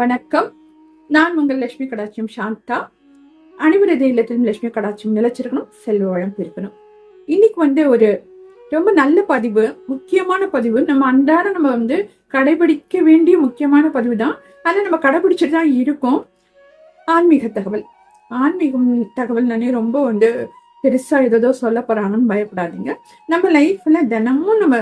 வணக்கம். நான் உங்கள் லட்சுமி கடாட்சியம் சாந்தா. அனைவரது இல்லத்திலும் லட்சுமி கடாட்சியம் நிலைச்சிருக்கணும் செல்வ வளம் பெருக்கணும். இன்னைக்கு வந்து ஒரு ரொம்ப நல்ல பதிவு முக்கியமான பதிவு. நம்ம அன்றாட நம்ம வந்து கடைபிடிக்க வேண்டிய முக்கியமான பதிவு தான் அதை நம்ம கடைபிடிச்சிட்டு தான் இருக்கோம். ஆன்மீக தகவல். ஆன்மீகம் தகவல் நானே ரொம்ப வந்து பெருசாக ஏதோ சொல்ல போகிறாங்கன்னு பயப்படாதீங்க. நம்ம லைஃப்பில் தினமும் நம்ம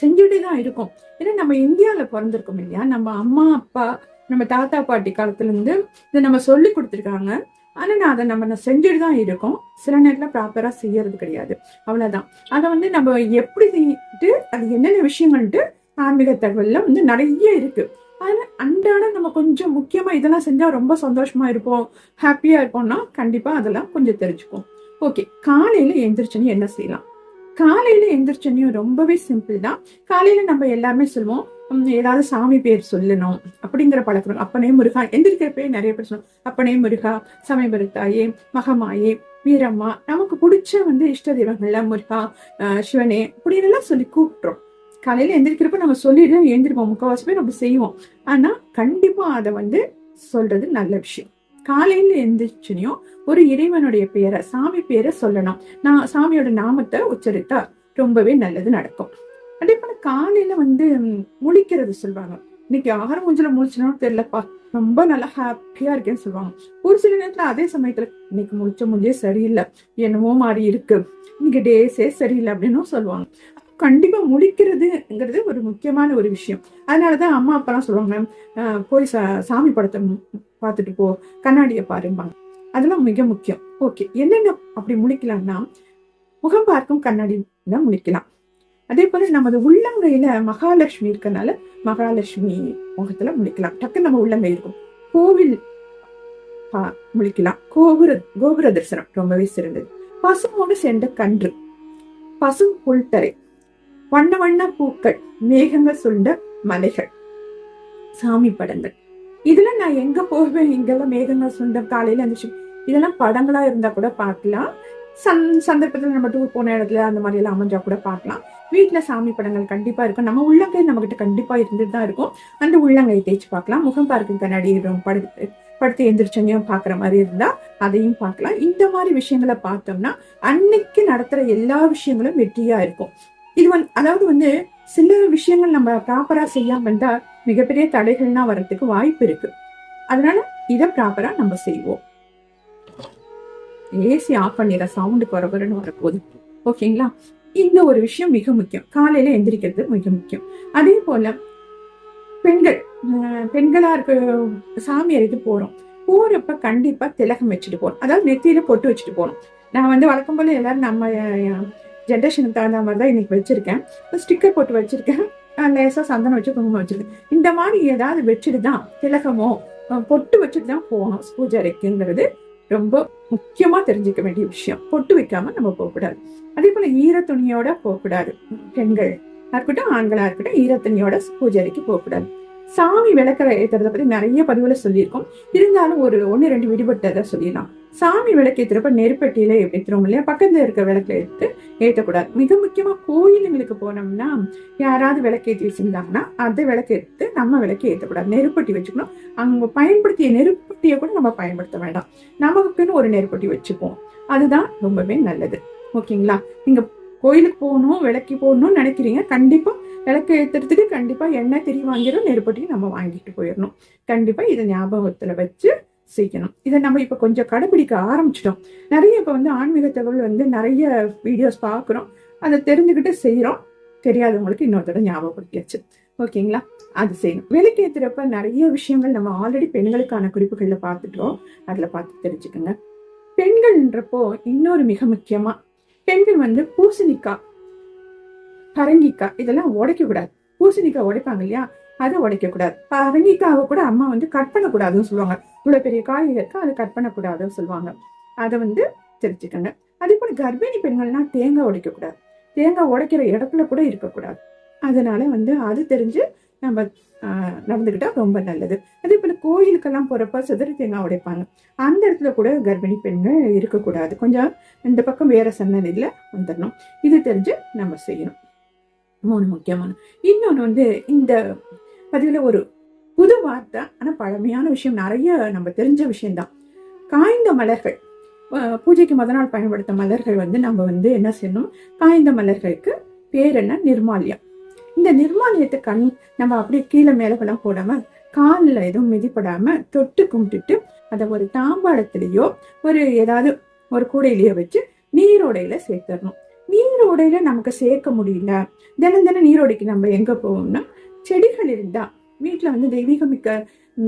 செஞ்சுட்டே தான் இருக்கோம். ஏன்னா நம்ம இந்தியாவில் பிறந்திருக்கோம் இல்லையா? நம்ம அம்மா அப்பா நம்ம தாத்தா பாட்டி காலத்துலேருந்து இதை நம்ம சொல்லி கொடுத்துருக்காங்க. ஆனால் நான் அதை நம்ம நான் செஞ்சுட்டு தான் இருக்கோம். சில நேரத்தில் ப்ராப்பராக செய்யறது கிடையாது. அவ்வளோதான் அதை வந்து நம்ம எப்படி செய்யிட்டு அது என்னென்ன விஷயங்கள்ட்டு ஆன்மீக தகவலில் வந்து நிறைய இருக்குது அதில் அன்றாட நம்ம கொஞ்சம் முக்கியமாக இதெல்லாம் செஞ்சால் ரொம்ப சந்தோஷமாக இருப்போம். ஹாப்பியாக இருப்போம்னா கண்டிப்பாக அதெல்லாம் கொஞ்சம் தெரிஞ்சுப்போம் ஓகே காலையில் எழுந்திரிச்சனையும் என்ன செய்யலாம்? காலையில் எழுந்திரிச்சனையும் ரொம்பவே சிம்பிள் தான். காலையில் நம்ம எல்லாருமே சொல்லுவோம் ஏதாவது சாமி பேர் சொல்லணும் அப்படிங்கிற பழக்கம் அப்பனே முருகா எந்திரிக்கிறப்பே நிறைய பேர் சொல்லணும் அப்பனே முருகா சமயபுரத்தாயே மகமாயே வீரம்மா நமக்கு பிடிச்ச வந்து இஷ்ட தெய்வங்கள்ல முருகா சிவனே அப்படின்னு எல்லாம் சொல்லி கூப்பிட்டுறோம். காலையில எந்திரிக்கிறப்ப நம்ம சொல்லிட்டு எழுந்திருப்போம். முக்கவாசி நம்ம செய்வோம். ஆனா கண்டிப்பா அதை வந்து சொல்றது நல்ல விஷயம். காலையில எந்திரிச்சனையும் ஒரு இறைவனுடைய பேரை சாமி பேரை சொல்லணும். நான் சாமியோட நாமத்தை உச்சரித்தா ரொம்பவே நல்லது நடக்கும். அதே போல காலையில வந்து முழிக்கிறது சொல்லுவாங்க. இன்னைக்கு ஆறு மூஞ்சில முழிச்சனும் தெரியலப்பா. ரொம்ப நல்லா ஹாப்பியா இருக்கேன்னு சொல்லுவாங்க. ஒரு சில நேரத்துல அதே சமயத்துல இன்னைக்கு முழிச்ச மூஞ்சே சரியில்லை. என்னமோ மாதிரி இருக்கு. இன்னைக்கு டேஸே சரியில்லை. அப்படின்னும் சொல்லுவாங்க. கண்டிப்பா முழிக்கிறதுங்கிறது ஒரு முக்கியமான ஒரு விஷயம். அதனாலதான் அம்மா அப்பாலாம் சொல்லுவாங்க போய் சா- சாமி படத்தை பார்த்துட்டு போ. கண்ணாடியை பாரும்பாங்க. அதெல்லாம் மிக முக்கியம். ஓகே என்னென்ன அப்படி முழிக்கலாம்னா முகம் பார்க்கும் கண்ணாடி முழிக்கலாம். அதே போல நமது உள்ளங்கையில மகாலட்சுமி இருக்கனால மகாலட்சுமி முகத்துல முழிக்கலாம். டக்கு நம்ம உள்ளங்கை இருக்கும். கோவில் முழிக்கலாம். கோபுர கோபுர தரிசனம் ரொம்பவே சிறந்தது. பசுமோடு சேர்ந்த கன்று பசு புல்தரை வண்ண வண்ண பூக்கள் மேகங்கள் சுண்ட மலைகள் சாமி படங்கள். இதெல்லாம் நான் எங்க போவேன்? இங்கெல்லாம் மேகங்கள் சுண்ட காலையில இருந்துச்சு இதெல்லாம் படங்களா இருந்தா கூட பார்க்கலாம். சந் சந்தர்ப்பத்தில் நம்ம டூர் போன இடத்துல அந்த மாதிரி எல்லாம் அமைஞ்சா கூட பார்க்கலாம். வீட்டுல சாமி படங்கள் கண்டிப்பா இருக்கும். நம்ம உள்ளங்கை நம்ம கிட்ட கண்டிப்பா இருந்துட்டு தான் இருக்கும். அந்த உள்ளங்கை தேய்ச்சி பார்க்கலாம். முகம் பார்க்கும் கண்ணாடி படுத்து படுத்து எந்திரிச்சனையும் பாக்குற மாதிரி இருந்தா அதையும் பார்க்கலாம். இந்த மாதிரி விஷயங்களை பார்த்தோம்னா அன்னைக்கு நடத்துற எல்லா விஷயங்களும் வெற்றியா இருக்கும். இது வந்து அதாவது வந்து சில விஷயங்கள் நம்ம ப்ராப்பரா செய்யாம இருந்தால் மிகப்பெரிய தடைகள்னா வர்றதுக்கு வாய்ப்பு இருக்கு. அதனால இதை ப்ராப்பரா நம்ம செய்வோம். ஏசி ஆஃப் பண்ணிடுற சவுண்டு குறகுறன்னு வரப்போகுது. ஓகேங்களா? இந்த ஒரு விஷயம் மிக முக்கியம். காலையில எந்திரிக்கிறது மிக முக்கியம். அதே போல பெண்கள் பெண்களா இருக்க சாமி அறைக்கு போறோம். போறப்ப கண்டிப்பா திலகம் வச்சுட்டு போறோம் அதாவது நெத்தியில பொட்டு வச்சுட்டு போறோம் நான் வந்து வழக்கம் போல எல்லாரும் நம்ம ஜென்ரேஷனுக்கு தகுந்த மாதிரி தான் இன்னைக்கு வச்சிருக்கேன். ஸ்டிக்கர் போட்டு வச்சிருக்கேன். லேசாக லேசா சந்தனம் வச்சு குங்குமம் வச்சிருக்கேன். இந்த மாதிரி ஏதாவது வச்சுட்டு தான் திலகமோ பொட்டு வச்சுட்டு தான் போகணும். பூஜை அறைக்குங்கிறது ரொம்ப முக்கியமா தெரிஞ்சுக்க வேண்டிய விஷயம். பொட்டு வைக்காம நம்ம போகக்கூடாது. அதே போல ஈர துணியோட போகக்கூடாது. பெண்கள் இருக்கட்டும் ஆண்களா இருக்கட்டும் ஈர துணியோட போகக்கூடாது. சாமி விளக்கரை ஏத்துறத பத்தி நிறைய பதிவுல சொல்லியிருக்கோம். இருந்தாலும் ஒரு ஒன்னு ரெண்டு விடுபட்டதை சொல்லிடலாம். சாமி விளக்கு ஏத்துறப்ப நெருப்பட்டியில ஏத்துறோம் இல்லையா? பக்கத்துல இருக்க விளக்குல எடுத்து ஏற்றக்கூடாது மிக முக்கியமா கோயிலுங்களுக்கு போனோம்னா யாராவது விளக்கு ஏற்றி வச்சிருந்தாங்கன்னா அதை விளக்கு எடுத்து நம்ம விளக்கு ஏற்றக்கூடாது நெருப்பட்டி வச்சுக்கணும். அவங்க பயன்படுத்திய நெருப்பட்டியை கூட நம்ம பயன்படுத்த வேண்டாம். நமக்குன்னு ஒரு நெருப்பட்டி வச்சுப்போம். அதுதான் ரொம்பவே நல்லது. ஓகேங்களா? நீங்க கோயிலுக்கு போகணும் விளக்கு போகணும்னு நினைக்கிறீங்க கண்டிப்பா விளக்கு ஏற்றுறதுக்கு கண்டிப்பா எண்ணெய் திரி வாங்கிடும் நெருப்பட்டியும் நம்ம வாங்கிட்டு போயிடணும் கண்டிப்பா இதை ஞாபகத்துல வச்சு செய்யணும். இதை நம்ம இப்போ கொஞ்சம் கடைபிடிக்க ஆரம்பிச்சிட்டோம். நிறைய இப்போ வந்து ஆன்மீக தகவல் வந்து நிறைய வீடியோஸ் பார்க்குறோம். அதை தெரிஞ்சுக்கிட்டு செய்கிறோம் தெரியாதவங்களுக்கு இன்னொரு தடவை ஞாபகப்படுத்தியாச்சு. ஓகேங்களா? அது செய்யணும். விலைக்கு நிறைய விஷயங்கள் நம்ம ஆல்ரெடி பெண்களுக்கான குறிப்புகளில் பார்த்துட்டோம். அதில் பார்த்து தெரிஞ்சுக்கோங்க. பெண்கள்ன்றப்போ இன்னொரு மிக முக்கியமாக பெண்கள் வந்து பூசணிக்காய் பரங்கிக்காய் இதெல்லாம் உடைக்கக்கூடாது. பூசணிக்காய் உடைப்பாங்க இல்லையா? அதை உடைக்க கூடாது கூட அம்மா வந்து கட் பண்ணக்கூடாதுன்னு சொல்லுவாங்க. இவ்வளவு பெரிய காய் இருக்கு அதை கட் பண்ணக்கூடாதுன்னு சொல்லுவாங்க. அதை வந்து தெரிஞ்சுக்கோங்க அதே போல கர்ப்பிணி பெண்கள்னா தேங்காய் உடைக்க கூடாது தேங்காய் உடைக்கிற இடத்துல கூட இருக்கக்கூடாது. அதனால வந்து அது தெரிஞ்சு நம்ம ஆஹ், நடந்துக்கிட்டா ரொம்ப நல்லது. அதே போல கோயிலுக்கெல்லாம் போறப்ப சிதறி தேங்காய் உடைப்பாங்க. அந்த இடத்துல கூட கர்ப்பிணி பெண்கள் இருக்கக்கூடாது. கொஞ்சம் இந்த பக்கம் வேற சன்னதியில் வந்துடணும். இது தெரிஞ்சு நம்ம செய்யணும். மூணு முக்கியமான இன்னொன்று வந்து இந்த அதில் ஒரு புது வார்த்தை ஆனால் பழமையான விஷயம். நிறைய நம்ம தெரிஞ்ச விஷயம்தான். காய்ந்த மலர்கள். பூஜைக்கு முத நாள் பயன்படுத்த மலர்கள் வந்து நம்ம வந்து என்ன செய்யணும்? காய்ந்த மலர்களுக்கு பேர் என்ன? நிர்மால்யம். இந்த நிர்மால்யத்தை கண் நம்ம அப்படியே கீழே மேலகெல்லாம் போடாமல் காலில் எதுவும் மிதிப்படாமல் தொட்டு கும்பிட்டுட்டு அதை ஒரு தாம்பாளத்திலேயோ ஒரு ஏதாவது ஒரு கூடையிலேயோ வச்சு நீரோடையில் சேர்த்துடணும். நீரோடையில் நமக்கு சேர்க்க முடியல. தினம் தினம் நீரோடைக்கு நம்ம எங்கே போவோம்னா செடிகள் இருந்தா வீட்டில் வந்து தெய்வீகமிக்க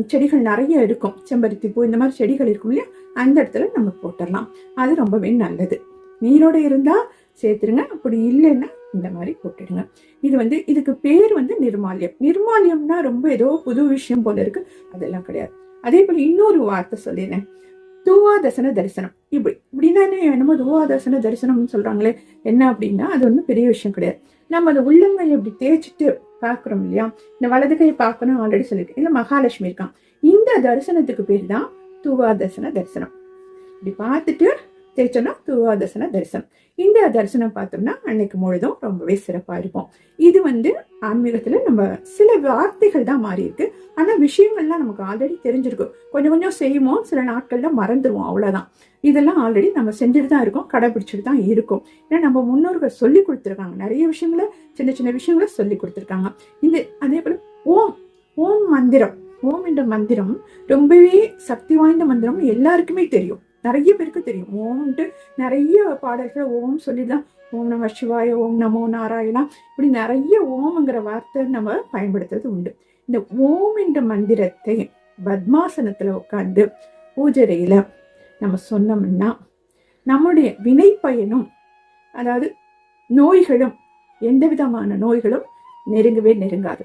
செடிகள் நிறைய இருக்கும். செம்பருத்தி பூ இந்த மாதிரி செடிகள் இருக்கும் இல்லையா? அந்த இடத்துல நம்ம போட்டுடலாம். அது ரொம்பவே நல்லது. நீரோட இருந்தா சேர்த்துருங்க. அப்படி இல்லைன்னா இந்த மாதிரி போட்டுடுங்க. இது வந்து இதுக்கு பேர் வந்து நிர்மால்யம். நிர்மால்யம்னா ரொம்ப ஏதோ புது விஷயம் போல இருக்கு. அதெல்லாம் கிடையாது. அதே போல இன்னொரு வார்த்தை சொல்லினேன் தூவாதசன தரிசனம். இப்படி இப்படின்னா என்ன என்னமோ தூவாதசன தரிசனம்னு சொல்றாங்களே. என்ன அப்படின்னா அது ஒன்றும் பெரிய விஷயம் கிடையாது. நம்ம அந்த உள்ளங்கை இப்படி தேய்ச்சிட்டு பார்க்குறோம் இல்லையா? இந்த வலது கையை பார்க்கணும் ஆல்ரெடி சொல்லியிருக்கேன். இல்லை மகாலட்சுமி இருக்கான். இந்த தரிசனத்துக்கு பேர் தான் தரிசன தரிசனம். இப்படி பார்த்துட்டு தேய்ச்சோம்னா தூவாதசன தரிசனம். இந்த தரிசனம் பார்த்தோம்னா அன்னைக்கு முழுதும் ரொம்பவே சிறப்பாக இருக்கும். இது வந்து ஆன்மீகத்தில் நம்ம சில வார்த்தைகள் தான் மாறி இருக்கு. ஆனால் விஷயங்கள்லாம் நமக்கு ஆல்ரெடி தெரிஞ்சிருக்கும். கொஞ்சம் கொஞ்சம் செய்வோம் சில நாட்கள்ல மறந்துடுவோம் அவ்வளோதான் இதெல்லாம் ஆல்ரெடி நம்ம செஞ்சுட்டு தான் இருக்கோம் கடைபிடிச்சிட்டு தான் இருக்கும். ஏன்னா நம்ம முன்னோர்கள் சொல்லி கொடுத்துருக்காங்க. நிறைய விஷயங்களை சின்ன சின்ன விஷயங்களை சொல்லி கொடுத்துருக்காங்க. இந்த அதே போல் ஓம் ஓம் மந்திரம். ஓம் என்ற மந்திரம் ரொம்பவே சக்தி வாய்ந்த மந்திரம் எல்லாருக்குமே தெரியும். நிறைய பேருக்கு தெரியும். ஓம்ன்ட்டு நிறைய பாடல்கள் ஓம் சொல்லிதான். ஓம் நம சிவாய ஓம் நமோ நாராயணா. இப்படி நிறைய ஓம்ங்கிற வார்த்தை நம்ம பயன்படுத்துறது உண்டு. இந்த ஓம் என்ற மந்திரத்தை பத்மாசனத்துல உட்காந்து பூஜரையில நம்ம சொன்னோம்னா நம்முடைய வினை பயனும் அதாவது நோய்களும் எந்த விதமான நோய்களும் நெருங்கவே நெருங்காது.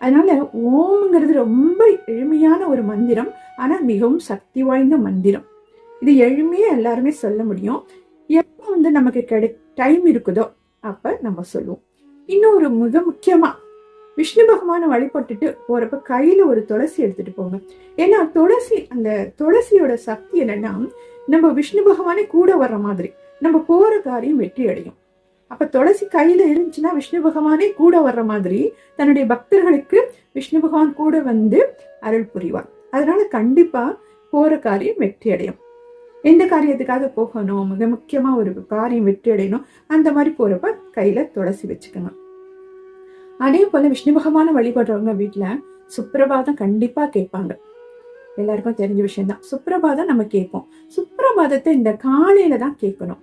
அதனால ஓம்ங்கிறது ரொம்ப எளிமையான ஒரு மந்திரம் ஆனால் மிகவும் சக்தி வாய்ந்த மந்திரம். இது எளிமையாக எல்லாருமே சொல்ல முடியும். எப்போ வந்து நமக்கு கிடை டைம் இருக்குதோ அப்போ நம்ம சொல்லுவோம். இன்னொரு மிக முக்கியமாக விஷ்ணு பகவானை வழிபட்டுட்டு போகிறப்ப கையில் ஒரு துளசி எடுத்துகிட்டு போங்க. ஏன்னா துளசி அந்த துளசியோட சக்தி என்னன்னா நம்ம விஷ்ணு பகவானே கூட வர்ற மாதிரி நம்ம போகிற காரியம் வெற்றி அடையும். அப்போ துளசி கையில் இருந்துச்சுன்னா விஷ்ணு பகவானே கூட வர்ற மாதிரி தன்னுடைய பக்தர்களுக்கு விஷ்ணு பகவான் கூட வந்து அருள் புரிவார். அதனால கண்டிப்பாக போகிற காரியம் வெற்றி அடையும். எந்த காரியத்துக்காக போகணும்? மிக முக்கியமா ஒரு காரியம் வெற்றி அடையணும். அந்த மாதிரி போறப்ப கையில துளசி வச்சுக்கோங்க அதே போல விஷ்ணு பகவானை வழிபடுறவங்க வீட்டுல சுப்பிரபாதம் கண்டிப்பா கேட்பாங்க. எல்லாருக்கும் தெரிஞ்ச விஷயம்தான். சுப்பிரபாதம் நம்ம கேட்போம். சுப்பிரபாதத்தை இந்த காலையில தான் கேட்கணும்.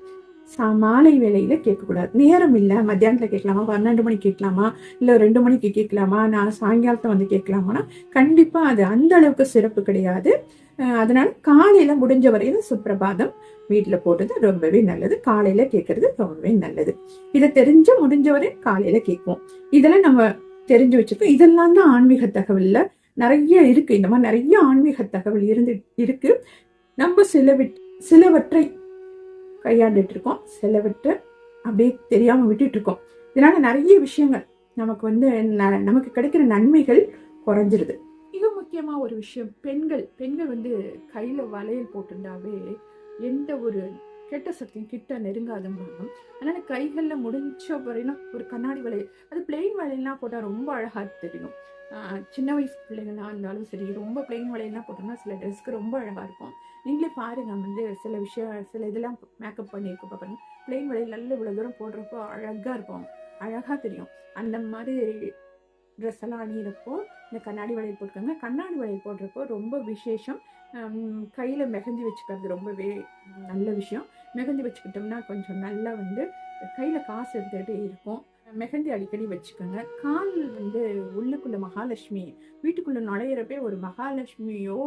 மாலை வேலையில கேட்கக்கூடாது. நேரம் இல்லை. மத்தியானத்துல கேட்கலாமா? பன்னெண்டு மணிக்கு கேட்கலாமா? இல்லை ரெண்டு மணிக்கு கேட்கலாமா? நான் சாயங்காலத்தை வந்து கேட்கலாமான்னா கண்டிப்பா அது அந்த அளவுக்கு சிறப்பு கிடையாது. அதனால காலையில முடிஞ்ச வரையில சுப்பிரபாதம் வீட்டில் போடுறது ரொம்பவே நல்லது. காலையில கேட்கறது ரொம்பவே நல்லது. இதை தெரிஞ்சு முடிஞ்ச வரை காலையில கேட்போம். இதெல்லாம் நம்ம தெரிஞ்சு வச்சிருக்கோம் இதெல்லாம் தான் ஆன்மீக தகவல்ல நிறைய இருக்கு. இந்த மாதிரி நிறைய ஆன்மீக தகவல் இருந்து இருக்கு. நம்ம சிலவிட் சிலவற்றை கையாண்டுட்டு இருக்கோம் செலவிட்டு அப்படியே தெரியாமல் விட்டுட்டுருக்கோம். இதனால் நிறைய விஷயங்கள் நமக்கு வந்து நமக்கு கிடைக்கிற நன்மைகள் குறைஞ்சிருது. மிக முக்கியமாக ஒரு விஷயம் பெண்கள் பெண்கள் வந்து கையில் வளையல் போட்டுட்டாவே எந்த ஒரு கெட்ட சக்தியும் கிட்ட நெருங்காதும்பாங்க அதனால கைகளில் முடிஞ்ச வரையிலும் ஒரு கண்ணாடி வளையல் அது பிளெயின் வளையல்லாம் போட்டால் ரொம்ப அழகாக தெரியும். சின்ன வயசு பிள்ளைங்களா இருந்தாலும் சரி ரொம்ப பிளெயின் வளையல்லாம் போட்டோம்னா சில ட்ரெஸ்க்கு ரொம்ப அழகாக இருக்கும். நீங்களே பாருங்கள் வந்து சில விஷயம் சில இதெல்லாம் மேக்கப் பண்ணியிருக்கோம் பாருங்க பிளெயின் வளையல் நல்ல இவ்வளோ தூரம் போடுறப்போ அழகாக இருக்கும். அழகாக தெரியும். அந்த மாதிரி ட்ரெஸ் எல்லாம் அணியிறப்போ இந்த கண்ணாடி வளையல் போட்டுக்கோங்க. கண்ணாடி வளையல் போடுறப்போ ரொம்ப விசேஷம். கையில் மெகந்தி வச்சுக்கிறது ரொம்பவே நல்ல விஷயம். மெஹந்தி வச்சுக்கிட்டோம்னா கொஞ்சம் நல்லா வந்து கையில் காசு எடுத்துகிட்டே இருக்கும். மெஹந்தி அடிக்கடி வச்சுக்கோங்க. கால் வந்து உள்ளுக்குள்ள மகாலட்சுமி வீட்டுக்குள்ளே நுழையிறப்பே ஒரு மகாலட்சுமியோ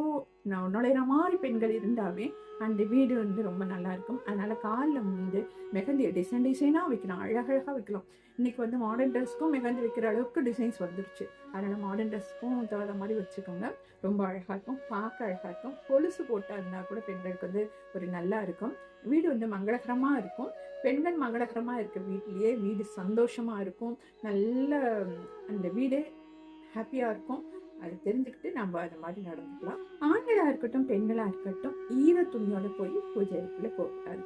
நான் நுழையிற மாதிரி பெண்கள் இருந்தாவே அந்த வீடு வந்து ரொம்ப நல்லாயிருக்கும் அதனால் காலில் வந்து மெஹந்தி டிசைன் டிசைனாக வைக்கலாம் அழகழகாக வைக்கலாம். இன்றைக்கி வந்து மாடர்ன் ட்ரெஸ்க்கும் மெஹந்தி வைக்கிற அளவுக்கு டிசைன்ஸ் வந்துருச்சு. அதனால் மாடர்ன் ட்ரெஸ்க்கும் தகுந்த மாதிரி வச்சுக்கோங்க. ரொம்ப அழகாக இருக்கும். பார்க்க அழகாக இருக்கும். கொலுசு போட்டால் இருந்தால் கூட பெண்களுக்கு வந்து ஒரு நல்லா இருக்கும். வீடு வந்து மங்களகரமாக இருக்கும். பெண்கள் மங்களகரமாக இருக்க வீட்லேயே வீடு சந்தோஷமாக இருக்கும். நல்ல அந்த வீடே ஹாப்பியாக இருக்கும். அது தெரிஞ்சுக்கிட்டு நம்ம அது மாதிரி நடந்துக்கலாம். ஆண்களாக இருக்கட்டும் பெண்களாக இருக்கட்டும் ஈர துணியோடு போய் பூஜை அறைக்குள்ள போகக்கூடாது.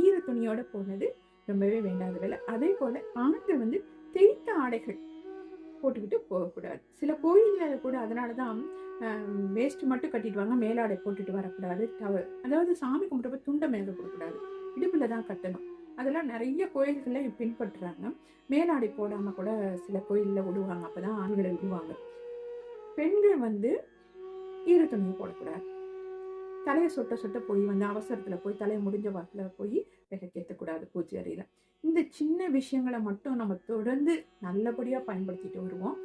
ஈர துணியோட போனது ரொம்பவே வேண்டாத வேலை. அதே போல் ஆண்கள் வந்து தேய்த்த ஆடைகள் போட்டுக்கிட்டு போகக்கூடாது. சில கோயில்களில் கூட அதனால தான் வேஸ்ட் மட்டும் கட்டிடுவாங்க மேலாடை போட்டுட்டு வரக்கூடாது. டவ அதாவது சாமி கும்பிட்டப்ப துண்டை மேலே போடக்கூடாது. இடுப்பில் தான் கட்டணும். அதெல்லாம் நிறைய கோயில்களில் பின்பற்றுறாங்க. மேலாடை போடாமல் கூட சில கோயிலில் விடுவாங்க அப்போ தான் ஆண்களை விடுவாங்க பெண்கள் வந்து ஈர துணியை போடக்கூடாது. தலையை சொட்ட சொட்ட போய் வந்து அவசரத்தில் போய் தலையை முடிஞ்ச வாக்கில் போய் விளக்கேற்றக்கூடாது பூஜை அறையில். இந்த சின்ன விஷயங்களை மட்டும் நம்ம தொடர்ந்து நல்லபடியாக பயன்படுத்திட்டு வருவோம்.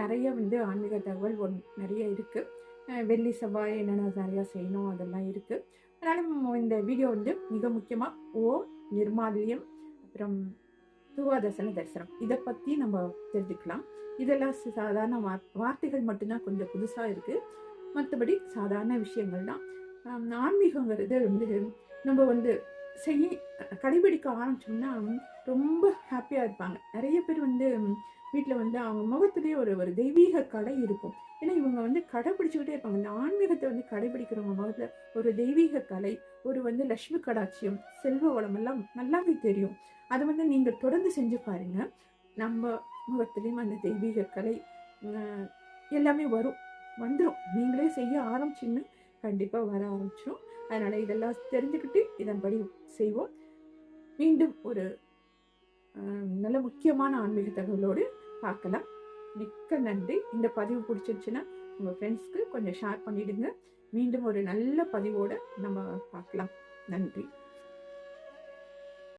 நிறைய வந்து ஆன்மீக தகவல் ஒன் நிறைய இருக்குது வெள்ளி செவ்வாய் என்னென்ன நிறையா செய்யணும் அதெல்லாம் இருக்குது அதனால் இந்த வீடியோ வந்து மிக முக்கியமாக ஓ நிர்மாலியம் அப்புறம் துவாதசன தரிசனம். இதை பற்றி நம்ம தெரிஞ்சுக்கலாம். இதெல்லாம் சாதாரண வார் வார்த்தைகள் மட்டும்தான் கொஞ்சம் புதுசாக இருக்குது மற்றபடி சாதாரண விஷயங்கள் தான். ஆன்மீகங்கிறது வந்து நம்ம வந்து செய்ய கடைபிடிக்க ஆரம்பிச்சோம்னா ரொம்ப ஹாப்பியாக இருப்பாங்க. நிறைய பேர் வந்து வீட்டில் வந்து அவங்க முகத்துலேயே ஒரு ஒரு தெய்வீக கடை இருக்கும். ஏன்னா இவங்க வந்து கடைப்பிடிச்சிக்கிட்டே இருப்பாங்க. இந்த ஆன்மீகத்தை வந்து கடைபிடிக்கிறவங்க முகத்தில் ஒரு தெய்வீக கலை ஒரு வந்து லட்சுமி கடாட்சியம் செல்வ வளம் எல்லாம் நல்லாவே தெரியும். அதை வந்து நீங்கள் தொடர்ந்து செஞ்சு பாருங்க. நம்ம முகத்துலேயும் அந்த தெய்வீக கலை எல்லாமே வரும். வந்துடும் நீங்களே செய்ய ஆரம்பிச்சின்னு கண்டிப்பாக வர ஆரம்பிச்சிடும் அதனால் இதெல்லாம் தெரிஞ்சுக்கிட்டு இதன்படி செய்வோம். மீண்டும் ஒரு நல்ல முக்கியமான ஆன்மீக தகவலோடு பார்க்கலாம். மிக்க நன்றி. இந்த பதிவு பிடிச்சிருச்சுன்னா உங்கள் ஃப்ரெண்ட்ஸ்க்கு கொஞ்சம் ஷேர் பண்ணிவிடுங்க மீண்டும் ஒரு நல்ல பதிவோடு நம்ம பார்க்கலாம். நன்றி.